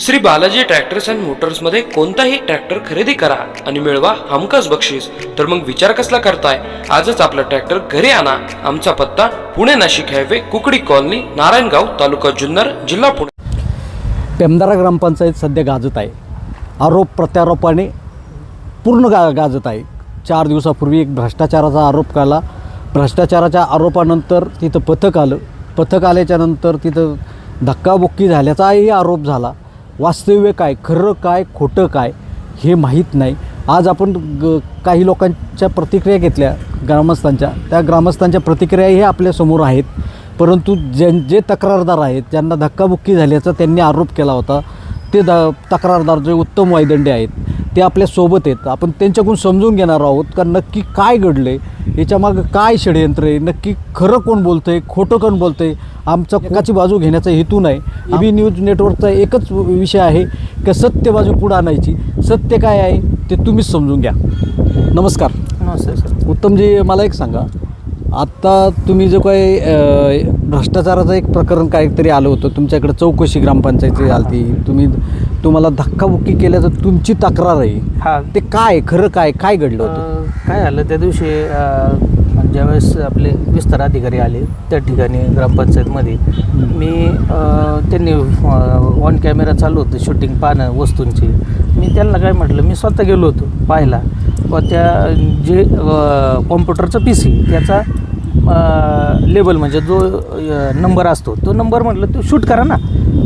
Shri Balaji tractors and मोटर्समध्ये कोणताही tractor खरेदी करा आणि मिळवा हमखास बक्षीस. तर मग विचार कसला करताय? आजच आपला ट्रॅक्टर घरी आणा. आमचा पत्ता पुणे नाशिक हायवे कुकडी कॉलनी नारायणगाव तालुका जुन्नर जिल्हा पुणे. पेमदारा ग्रामपंचायत सध्या गाजत आहे. आरोप प्रत्यारोपाने पूर्ण गा गाजत आहे. चार दिवसापूर्वी एक भ्रष्टाचाराचा आरोप काढला. भ्रष्टाचाराच्या आरोपानंतर तिथं पथक आलं. पथक आल्याच्यानंतर तिथं धक्काबुक्की झाल्याचाही आरोप झाला. वास्तव्य काय खरं काय खोटं काय हे माहीत नाही. आज आपण ग काही लोकांच्या प्रतिक्रिया घेतल्या ग्रामस्थांच्या. त्या ग्रामस्थांच्या प्रतिक्रियाही आपल्यासमोर आहेत. परंतु ज्यां जे तक्रारदार आहेत ज्यांना धक्काबुक्की झाल्याचा त्यांनी आरोप केला होता ते द तक्रारदार जे उत्तम वायदंडे आहेत ते आपल्यासोबत आहेत. आपण त्यांच्याकडून समजून घेणार आहोत का नक्की काय घडलं आहे याच्यामागं काय षडयंत्र आहे नक्की खरं कोण बोलतं आहे खोटं कोण बोलतं आहे आमचा एकाची बाजू घेण्याचा हेतू नाही. ए बी न्यूज नेटवर्कचा एकच विषय आहे की सत्य बाजू पुढं आणायची. सत्य काय आहे ते तुम्हीच समजून घ्या. नमस्कार. नमस्ते सर. उत्तमजी मला एक सांगा. आत्ता तुम्ही जो काही भ्रष्टाचाराचं एक प्रकरण काहीतरी आलं होतं. तुमच्याकडे चौकशी ग्रामपंचायती आलती. तुम्ही तुम्हाला धक्काबुक्की केल्याचं तुमची तक्रार आहे. हा. ते काय खरं काय? काय घडलं होतं? अं, काय झालं? त्या दिवशी अं, ज्यावेळेस आपले विस्तार अधिकारी आले त्या ठिकाणी ग्रामपंचायतमध्ये मी अं, त्यांनी ऑन कॅमेरा चालू होतं शूटिंग पाहणं वस्तूंची. मी त्यांना काय म्हटलं? मी स्वतः गेलो होतो पाहायला. व त्या जे कॉम्प्युटरचा पी सी त्याचा लेबल म्हणजे जो नंबर असतो तो नंबर म्हटलं तो शूट करा ना.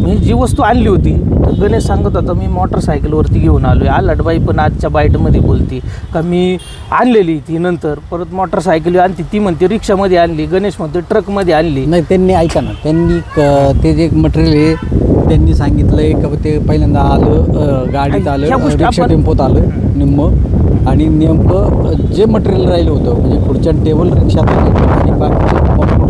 मी जी वस्तू आणली होती तर गणेश सांगत होता मी मोटरसायकलवरती घेऊन आलो आहे आलाटबाई पण आजच्या बाईटमध्ये बोलती का मी आणलेली ती नंतर. परत मोटरसायकल आणती ती म्हणते रिक्षामध्ये आणली. गणेश म्हणते ट्रकमध्ये आणली. नाही त्यांनी ऐका ना त्यांनी क- ते जे मटेरियल आहे त्यांनी सांगितलं आहे का ते पहिल्यांदा आलं अ, गाडीत आलं ह्या गोष्टी रिक्षा आपण- टेम्पोत आलं निम्म. आणि नेमकं अ, जे मटेरियल राहिलं होतं म्हणजे पुढच्या टेबल रिक्षात आले आणि बाकीचं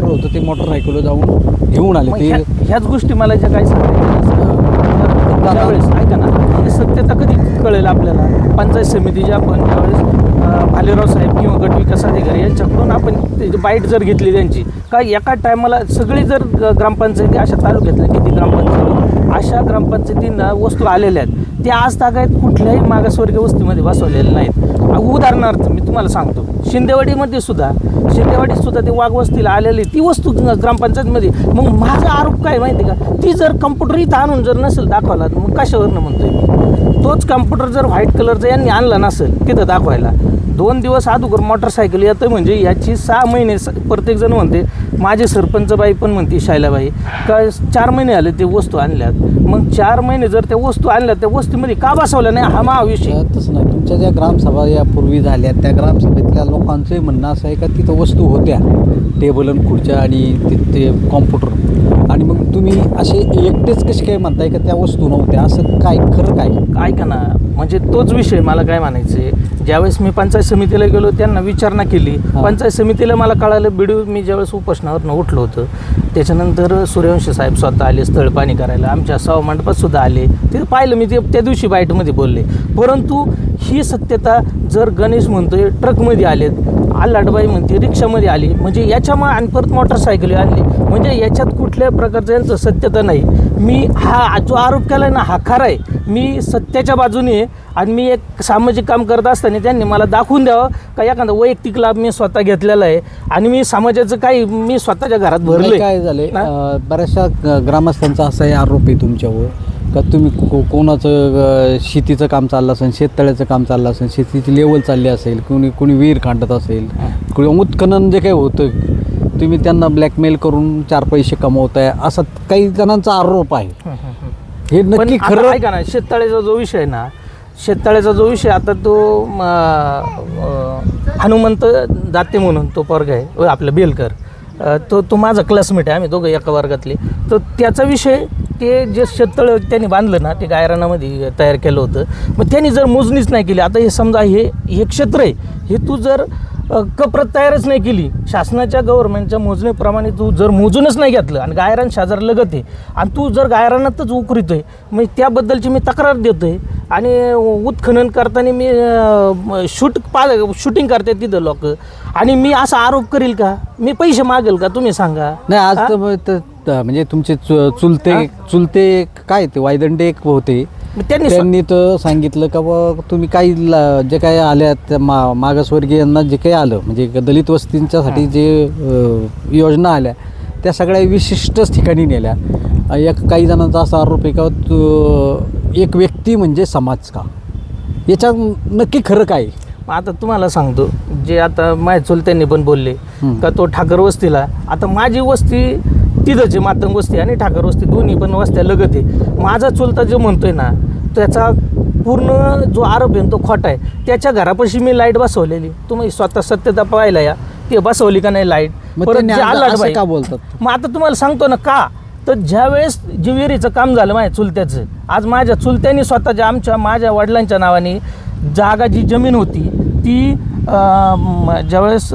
कॉम्प्युटर होतं ते मोटरसायकलवर जाऊन घेऊन आले. ते ह्या- ह्याच गोष्टी मला ज्या काय सांगायच्या त्यावेळेस ऐका ना ही सत्यता कधी कळेल आपल्याला? पंचायत समितीची आपण त्यावेळेस भालेराव साहेब किंवा गट विकास अधिकारी यांच्याकडून आपण त्याची बाईट जर घेतली त्यांची का एका टायमाला सगळी जर ग्रामपंचायती अशा तालुक्यातल्या किती ग्रामपंचायती अशा ग्रामपंचायतींना वस्तू आलेल्या आहेत त्या आज तागायत कुठल्याही मागासवर्गीय वस्तीमध्ये बसवलेल्या नाहीत. उदाहरणार्थ मी तुम्हाला सांगतो शिंदेवाडीमध्ये सुद्धा शिंदेवाडीत सुद्धा ते वाघवस्तीला आलेली ती वस्तू ग्रामपंचायतमध्ये. मग माझा आरोप काय माहिती का? ती जर कम्प्युटर इथं आणून जर नसेल दाखवला तर मग कशावरनं म्हणतोय मी? तोच कम्प्युटर जर व्हाईट कलरचा यांनी आणला नसेल तिथं दाखवायला दोन दिवस अगोदर मोटरसायकल येतं म्हणजे याची सहा महिने स- प्रत्येकजण म्हणते माझे सरपंच बाई पण म्हणते शायलाबाई का चार महिने आले ते वस्तू आणल्यात. मग चार महिने जर त्या वस्तू आणल्या त्या वस्तूमध्ये का बसवल्या नाही? हा मा विषय तसं नाही. तुमच्या ज्या ग्रामसभा यापूर्वी झाल्या त्या ग्रामसभेतल्या लोकांचंही म्हणणं असं आहे का तिथं वस्तू होत्या? टेबल आणि खुर्च्या आणि ते ते कॉम्प्युटर. आणि मग तुम्ही असे एकटेच कसे काय म्हणताय का त्या वस्तू नव्हत्या? असं काय खरं काय? ऐका ना म्हणजे तोच विषय मला काय म्हणायचं आहे? ज्यावेळेस मी पंचायत समितीला गेलो त्यांना विचारणा केली. पंचायत समितीला मला कळालं बिडू मी ज्यावेळेस आसनावरनं उठलो होतं. त्याच्यानंतर सूर्यवंशी साहेब स्वतः आले स्थळ पाणी करायला. आमच्या सव मंडपातसुद्धा आले. ते पाहिलं मी ते त्या दिवशी बाईटमध्ये बोलले. परंतु ही सत्यता जर गणेश म्हणतोय ट्रकमध्ये आलेत. आलाटबाई म्हणते रिक्षामध्ये आली. म्हणजे याच्यामुळे आणि परत मोटरसायकल आणली. म्हणजे याच्यात कुठल्या प्रकारचं यांचं सत्यता नाही. मी हा जो आरोप केला ना हा खरा आहे. मी सत्याच्या बाजूने आणि मी एक सामाजिक काम करत असताना त्यांनी मला दाखवून द्यावं का एखादा वैयक्तिक लाभ मी स्वतः घेतलेला आहे. आणि मी समाजाचं काही मी स्वतःच्या घरात भरलं काय झालंय? अं, बऱ्याचशा ग्रामस्थांचा असाही आरोप आहे तुमच्यावर का तुम्ही को कोणाचं शेतीचं काम चाललं असेल शेततळ्याचं काम चाललं असेल शेतीची लेवल चालली असेल कोणी कोणी विहीर खांडत असेल कोणी उत्खनन जे काही होतं तुम्ही त्यांना ब्लॅकमेल करून चार पैसे कमवताय असा काही जणांचा आरोप आहे. हे नक्की खरं ऐका ना शेततळ्याचा जो विषय आहे ना शेततळ्याचा जो विषय आता तो हनुमंत दाते म्हणून तो पोरगा आहे आपलं आपला बेलकर. तो तो माझा क्लासमेट आहे आम्ही दोघं एका वर्गातले. तर त्याचा विषय ते जे शेततळ त्यांनी बांधलं ना ते गायरानामध्ये तयार केलं होतं. मग त्यांनी जर मोजणीच नाही केली आता हे समजा हे हे क्षेत्र आहे हे तू जर कप्रत तयारच नाही केली. शासनाच्या गव्हर्नमेंटच्या मोजणीप्रमाणे तू जर मोजूनच नाही घेतलं आणि गायरान शेजार लगत आहे आणि तू जर गायरानातच उकरीतोय मग त्याबद्दलची मी तक्रार देतोय. आणि उत्खनन करताना मी शूट पा शूटिंग करते तिथं लोक. आणि मी असा आरोप करील का? मी पैसे मागेल का? तुम्ही सांगा. नाही आज? तर म्हणजे तुमचे चु- चुलते चुलते काय ते वायदंडे एक होते. त्यांनी त्यांनी तर सांगितलं का बा तुम्ही काही ला- जे काही आल्या त्या मा मागासवर्गीयांना जे काही आलं म्हणजे दलित वस्तींच्यासाठी जे अ, योजना आल्या त्या सगळ्या विशिष्टच ठिकाणी नेल्या. अ, एक काही जणांचा असा आरोप आहे का तो एक व्यक्ती म्हणजे समाज का? याच्यात नक्की खरं काय? मग आता तुम्हाला सांगतो जे आता माझ्या चुलत्यांनी पण बोलले. का तो ठाकर वस्तीला आता माझी वस्ती तिथंच आहे मातंग वस्ती आणि ठाकर वस्ती दोन्ही पण वस्त्या लगत आहे. माझा चुलता जो म्हणतोय ना त्याचा पूर्ण जो आरोप आहे ना तो खोटा आहे. त्याच्या घरापाशी मी लाइट बसवलेली. तुम्ही स्वतः सत्यता पाहायला या. ते बसवली का नाही लाइट? जे असं आलाटबाई- का बोलतात? मग आता तुम्हाला सांगतो ना का? तर ज्यावेळेस जिवेरीचं काम झालं माझ्या चुलत्याचं आज माझ्या चुलत्यानी स्वतःच्या आमच्या माझ्या वडिलांच्या नावाने जागा जी जमीन होती ती ज्यावेळेस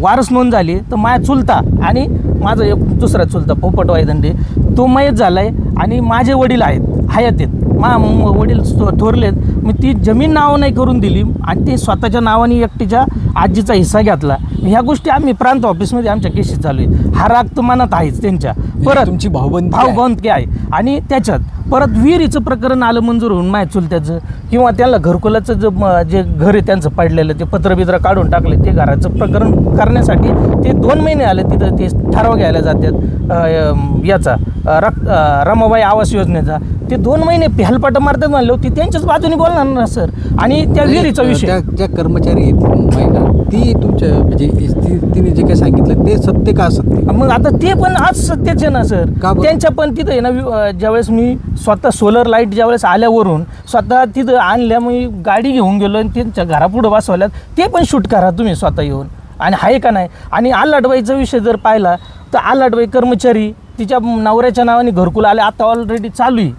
वारस नोंद झाली तर माझ्या चुलता आणि माझा एक दुसरा चुलता पोपट वायदंडे तो मयत झाला आहे आणि माझे वडील आहेत हयात आहेत. मा वडील थोरलेत. मी ती जमीन नाव नाही करून दिली आणि ते स्वतःच्या नावाने एकटीच्या आजीचा हिस्सा घेतला. ह्या गोष्टी आम्ही प्रांत ऑफिसमध्ये आमच्या केसेस चालू आहेत. हा राग तर मनात आहेच त्यांच्या. परत तुमची भाऊबंदी. भाऊबंद आहे. आणि त्याच्यात परत विहिरीचं प्रकरण आलं मंजूर होऊन माय चुलत्याचं किंवा त्यांना घरकुलाचं जे जे घर आहे त्यांचं पडलेलं ते पत्रबित्र काढून टाकले ते घराचं प्रकरण करण्यासाठी ते दोन महिने आले तिथं ते ठराव घ्यायला जातात याचा रक रमाबाई आवास योजनेचा. ते दोन महिने हेलपाट मारतात म्हणलं होती त्यांच्याच बाजूने बोलणार ना सर? आणि त्या विहिरीचा विषय. ज्या कर्मचारी आहेत महिला ती तुमच्या म्हणजे तिने जे काही सांगितलं ते सत्य का असत्य? मग आता ते पण आज सत्याच आहे ना सर? त्यांच्या पण तिथं आहे ना ज्यावेळेस मी स्वतः सोलर लाइट ज्यावेळेस आल्यावरून स्वतः तिथं आणल्या मी गाडी घेऊन गेलो आणि त्यांच्या घरापुढं बसवल्यात. ते पण शूट करा तुम्ही स्वतः येऊन. आणि आहे का नाही? आणि आलाटबाईचा विषय जर पाहिला तर आलाटबाई कर्मचारी तिच्या नवऱ्याच्या नावाने घरकुल आले. आता ऑलरेडी चालू आहे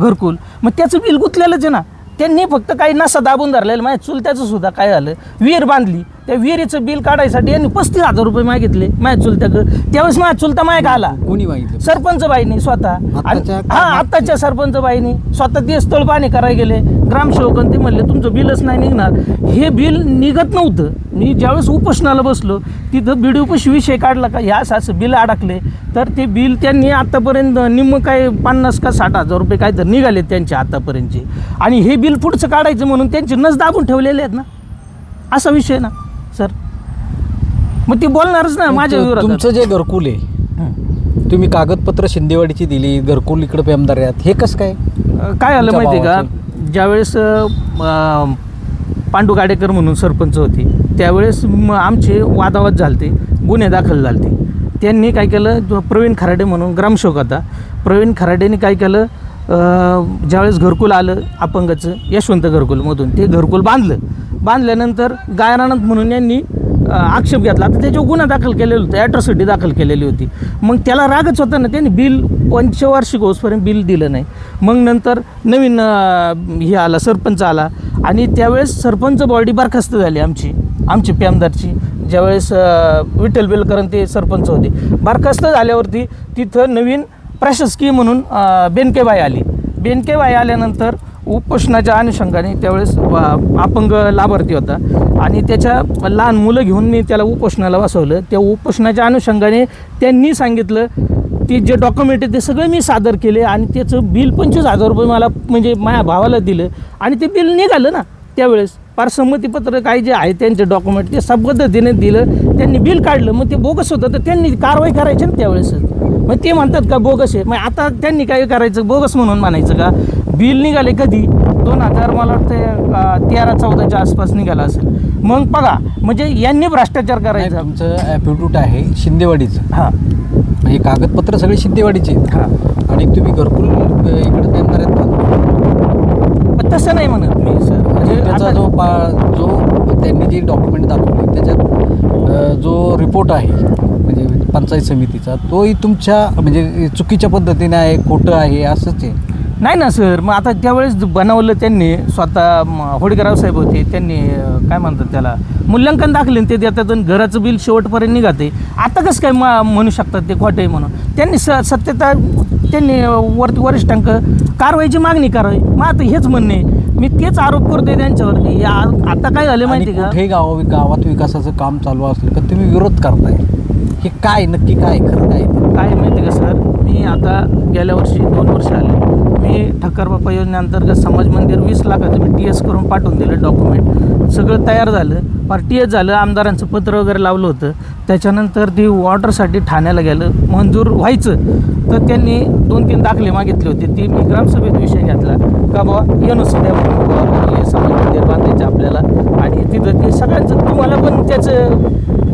घरकुल. मग त्याचं बिल गुंतलेलंच आहे ना. त्यांनी फक्त काही नसा दाबून धरलेलं माझ्या चुलत्याचं सुद्धा काय झालं? विहीर बांधली. त्या विहिरीचं बिल काढायसाठी यांनी पस्तीस हजार रुपये मागितले माझ्या चुलत्याकडं त्यावेळेस माझ्या चुलता माग आला. कोणी मागितलं? सरपंच बाईनी स्वतः. आणि- आत्ताच्या हा आत्ताच्या सरपंच बाईनी स्वतः ते स्थळ पाणी करायला गेले. ग्रामसेवकन ते म्हणले तुमचं बिलच नाही निघणार. हे बिल निघत नव्हतं. मी ज्यावेळेस उपोषणाला बसलो तिथं बिडिओपशी विषय काढला का ह्या असं बिल अडकले. तर ते बिल त्यांनी आत्तापर्यंत निम्म काय पन्नास का साठ हजार रुपये काय तर निघाले त्यांचे आत्तापर्यंतचे आणि हे बिल पुढचं काढायचं म्हणून त्यांचे नस दाबून ठेवलेले आहेत ना? असा विषय ना सर? मग ती बोलणारच ना माझ्या तुमचं- जे घरकुल आहे. तुम्ही कागदपत्र शिंदेवाडीची दिली घरकुल इकडे पेमदाऱ्यात हे कसं काय? काय आलं माहिती का? ज्यावेळेस पांडू गाडेकर म्हणून सरपंच होते त्यावेळेस आमचे वादावाद झालते गुन्हे दाखल झालते. त्यांनी काय केलं प्रवीण खराडे म्हणून ग्रामसेवक होता प्रवीण खराडेने काय केलं ज्यावेळेस घरकुल आलं अपंगाचं यशवंत घरकुलमधून ते घरकुल बांधलं. बांधल्यानंतर गायरानंद म्हणून यांनी आक्षेप घेतला. आता त्याच्यावर गुन्हा दाखल केलेला होता ॲट्रॉसिटी दाखल केलेली होती मग त्याला रागच होता ना त्यांनी. बिल पंचवार्षिक होसपर्यंत बिल दिलं नाही. मग नंतर नवीन हे आला सरपंच आला. आणि त्यावेळेस सरपंच बॉडी बरखास्त झाली आमची आमची प्यामदारची. ज्यावेळेस विठ्ठल बेलकरन ते सरपंच होते. बरखास्त झाल्यावरती तिथं नवीन प्रशासकीय म्हणून बेनकेबाई आली. बेनकेबाई आल्यानंतर उपोषणाच्या अनुषंगाने त्यावेळेस अपंग लाभार्थी होता. आणि त्याच्या लहान मुलं घेऊन मी त्याला उपोषणाला बसवलं. त्या उपोषणाच्या अनुषंगाने त्यांनी सांगितलं ते जे डॉक्युमेंट आहे ते सगळे मी सादर केले आणि त्याचं बिल पंचवीस हजार रुपये मला म्हणजे माझ्या भावाला दिलं. आणि ते बिल निघालं ना त्यावेळेस. फार संमतीपत्र काय जे आहे त्यांचे डॉक्युमेंट ते सब पद्धतीने दिलं. त्यांनी बिल काढलं. मग ते बोगस होतं. तर त्यांनी कारवाई करायची ना त्यावेळेसच. मग ते म्हणतात का बोगस आहे. मग आता त्यांनी काय करायचं? बोगस म्हणून म्हणायचं का? बिल निघाले कधी? दोन हजार मला वाटतं तेरा चौदाच्या आसपास निघाला असेल. मग बघा म्हणजे यांनी भ्रष्टाचार करायचा. तुमचं ॲप्टिट्यूड आहे शिंदेवाडीचं. हां. हे कागदपत्र सगळे शिंदेवाडीचे आहेत. हां. आणि तुम्ही घरकुल इकडे. पण तसं नाही म्हणत मी सर. म्हणजे त्याचा आता- जो पा जो त्यांनी जे डॉक्युमेंट दाखवले त्याच्यात जो रिपोर्ट आहे म्हणजे पंचायत समितीचा तोही तुमच्या म्हणजे चुकीच्या पद्धतीने आहे खोटं आहे असंच आहे. नाही ना सर मग आता त्यावेळेस बनवलं त्यांनी स्वतः होडगेराव साहेब होते त्यांनी काय म्हणतात त्याला मूल्यांकन दाखले ते देतात आणि घराचं बिल शेवटपर्यंत निघाते. आता कसं काय मा म्हणू शकतात ते खोटे म्हणून? त्यांनी स सत्यता त्यांनी वरती वरिष्ठांक कारवाईची मागणी करावी. मग आता हेच म्हणणे मी तेच आरोप करतोय त्यांच्यावरती. या आता काय झालं माहिती का? कुठेही गाव गावात विकासाचं काम चालू असलं का तुम्ही विरोध करताय? हे काय नक्की काय खरं काय? काय माहिती का सर मी आता गेल्या वर्षी दोन वर्ष आले. मी ठक्कर बाप्पा योजनेअंतर्गत समाज मंदिर वीस लाखाचं मी टी एस करून पाठवून दिलं डॉक्युमेंट सगळं तयार झालं. पार टी एस झालं. आमदारांचं पत्र वगैरे लावलं होतं. त्याच्यानंतर ती वॉटरसाठी ठाण्याला गेलं. मंजूर व्हायचं. तर त्यांनी दोन तीन दाखले मागितले होते. ती मी ग्रामसभेत विषय घेतला. का बाबा येणं सध्या बुवा समाज मंदिर बांधायचं आपल्याला. आणि तिथं ते सगळ्यांचं तुम्हाला पण त्याचं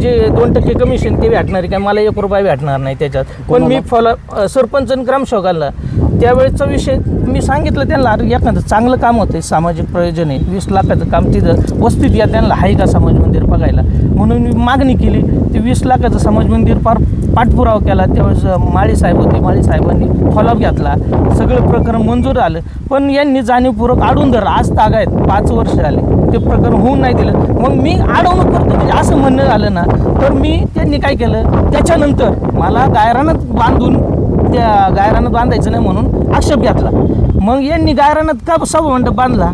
जे दोन टक्के कमिशन ते भेटणार आहे काय मला एक रुपया भेटणार नाही त्याच्यात. पण मी फॉलो सरपंच आणि ग्रामसेवकाला त्यावेळेचा विषय मी सांगितलं त्यांना अरे एखादं चांगलं काम होतं आहे सामाजिक प्रयोजन आहे वीस लाखाचं काम तिथं वस्तीत या त्यांना आहे का समाज मंदिर बघायला? म्हणून मी मागणी केली ते वीस लाखाचं समाज मंदिर फार पाठपुरावा केला त्यावेळेस माळी साहेब होते माळी साहेबांनी फॉलोअप घेतला. सगळं प्रकरण मंजूर आलं पण यांनी जाणीवपूर्वक आडून धरलं आज तागायत पाच वर्ष झाले. ते प्रकरण होऊन नाही दिलं. मग मी अडवणूक करतो. म्हणजे असं म्हणणं झालं ना तर मी त्यांनी काय केलं? त्याच्यानंतर मला गायरानात बांधून त्या गायरानात बांधायचं नाही म्हणून आक्षेप घेतला. मग यांनी गायरानात का सभामंडप बांधला?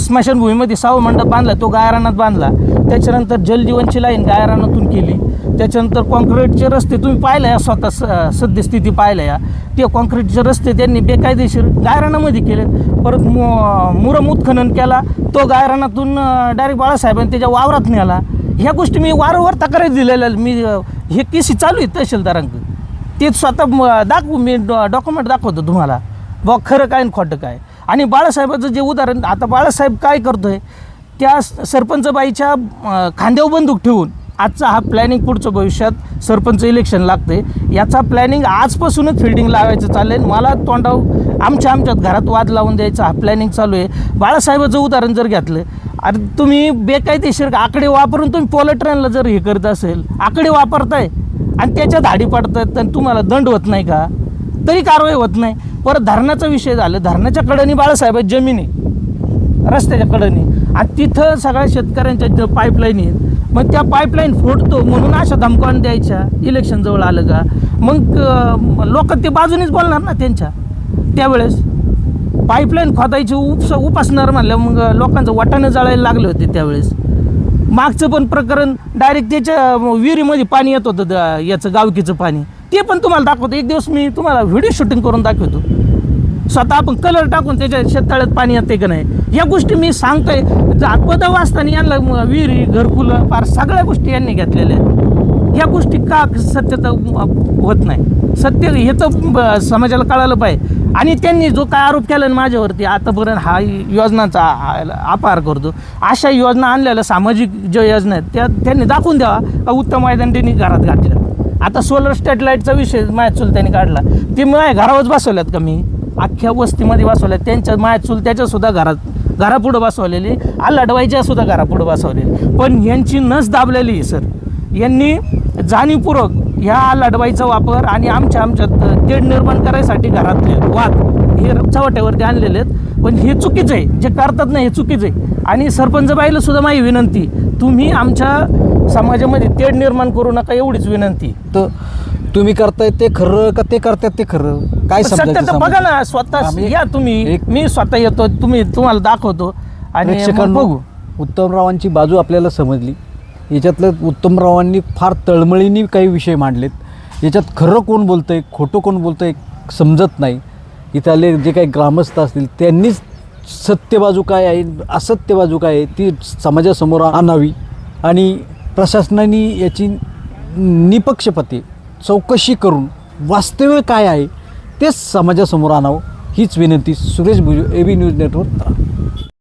स्मशानभूमीमध्ये सहा मंडप बांधला तो गायरानात बांधला. त्याच्यानंतर जलजीवनची लाईन गायरानातून केली. त्याच्यानंतर कॉन्क्रीटचे रस्ते तुम्ही पाहिलं या स्वतः स सद्यस्थिती पाहिल्या या. ते कॉन्क्रीटचे रस्ते त्यांनी बेकायदेशीर गायरानामध्ये केले परत मु मुरम उत्खनन केला. तो गायरानातून डायरेक्ट बाळासाहेबांनी त्याच्या वावरात नेला. ह्या गोष्टी मी वारंवार तक्रारी दिलेल्या मी हे केसी चालू आहे तहसीलदारांक? ते स्वतः दाखवू मी डॉक्युमेंट दाखवतो तुम्हाला. बघ खरं काय आणि खोटं काय? आणि बाळासाहेबाचं जे उदाहरण आता बाळासाहेब काय करतोय? त्या सरपंचबाईच्या खांद्यावर बंदूक ठेवून आजचा हा प्लॅनिंग पुढचं भविष्यात सरपंच इलेक्शन लागते याचा प्लॅनिंग आजपासूनच फिल्डिंग लावायचं चाललंय. मला तोंडाव आमच्या आमच्यात घरात वाद लावून द्यायचा हा प्लॅनिंग चालू आहे. बाळासाहेबाचं उदाहरण जर घेतलं अरे तुम्ही बेकायदेशीर आकडे वापरून तुम्ही पोलट्रेनला जर हे करत असेल आकडे वापरताय आणि त्याच्या धाडी पडतात तर तुम्हाला दंड होत नाही का? तरी कारवाई होत नाही. परत धरणाचा विषय झाला. धरणाच्या कडेने बाळासाहेब जमीन. आहे रस्त्याच्या कडेने. आणि तिथं सगळ्या शेतकऱ्यांच्या ज्या पाईपलाईन आहेत. मग त्या पाईपलाईन फोडतो म्हणून अशा धमकावून द्यायच्या. इलेक्शन जवळ आलं का? मग लोक ते बाजूनेच बोलणार ना त्यांच्या. त्यावेळेस पाईपलाईन खोदायची उपस उपासणार म्हणलं मग लोकांचं वाटाणं जाळायला लागले होते त्यावेळेस. मागचं पण प्रकरण डायरेक्ट त्याच्या विहिरीमध्ये पाणी येत होतं याचं गावकीचं पाणी. ते पण तुम्हाला दाखवतो. एक दिवस मी तुम्हाला व्हिडिओ शूटिंग करून दाखवतो. स्वतः आपण कलर टाकून त्याच्या शेततळ्यात पाणी येते का नाही? या गोष्टी मी सांगतोय. पदव वाचताना यांना विहिरी घरकुलं फार सगळ्या गोष्टी यांनी घेतलेल्या आहेत. या गोष्टी का सत्यता होत नाही? सत्य हे तर समाजाला कळालं पाहिजे. आणि त्यांनी जो काय आरोप केला ना माझ्यावरती आतापर्यंत हा योजनाचा आपार अपार करतो. अशा योजना आणलेल्या सामाजिक ज्या योजना आहेत त्या त्यांनी दाखवून द्यावा. का उत्तम मैदान त्यांनी घरात घातल्या आता सोलर स्टेट लाईटचा विषय माझ्या चुलत्याने काढला. ते माझ्या घरावरच बसवल्यात का मी? अख्ख्या वस्तीमध्ये बसवल्यात त्यांच्या माया चुलत्याच्या सुद्धा घरात घरापुढं बसवलेली. आलाडवायच्या सुद्धा घरापुढं बसवलेली. पण यांची नस दाबलेली आहे सर. यांनी जाणीवपूर्वक ह्या लढवाईचा वापर आणि आमच्या आमच्यात तेढ निर्माण करायसाठी घरातले वाद हे चवट्यावरती आणलेले आहेत. पण हे चुकीचं आहे. जे करतात ना हे चुकीचं आहे. आणि सरपंच बाईला सुद्धा माझी विनंती तुम्ही आमच्या समाजामध्ये तेढ निर्माण करू नका एवढीच विनंती. तर तुम्ही करताय ते खरं का ते करतात ते खरं? काय समजायचं सत्य तर बघा? ना स्वतः आम्ही- या तुम्ही. एक- मी स्वतः येतो तुम्ही तुम्हाला दाखवतो. आणि मग प्रेक्षकांनो बघू. उत्तमरावांची बाजू आपल्याला समजली. याच्यातलं उत्तमरावांनी फार तळमळीने काही विषय मांडलेत. याच्यात खरं कोण बोलतंय खोटं कोण बोलतंय समजत नाही. इथले जे काही ग्रामस्थ असतील त्यांनीच सत्य बाजू काय आहे असत्य बाजू काय आहे ती समाजासमोर आणावी. आणि प्रशासनाने याची निपक्षपाती चौकशी करून वास्तव्य काय आहे तेच समाजासमोर आणावं हीच विनंती Suresh Bhuju A B news network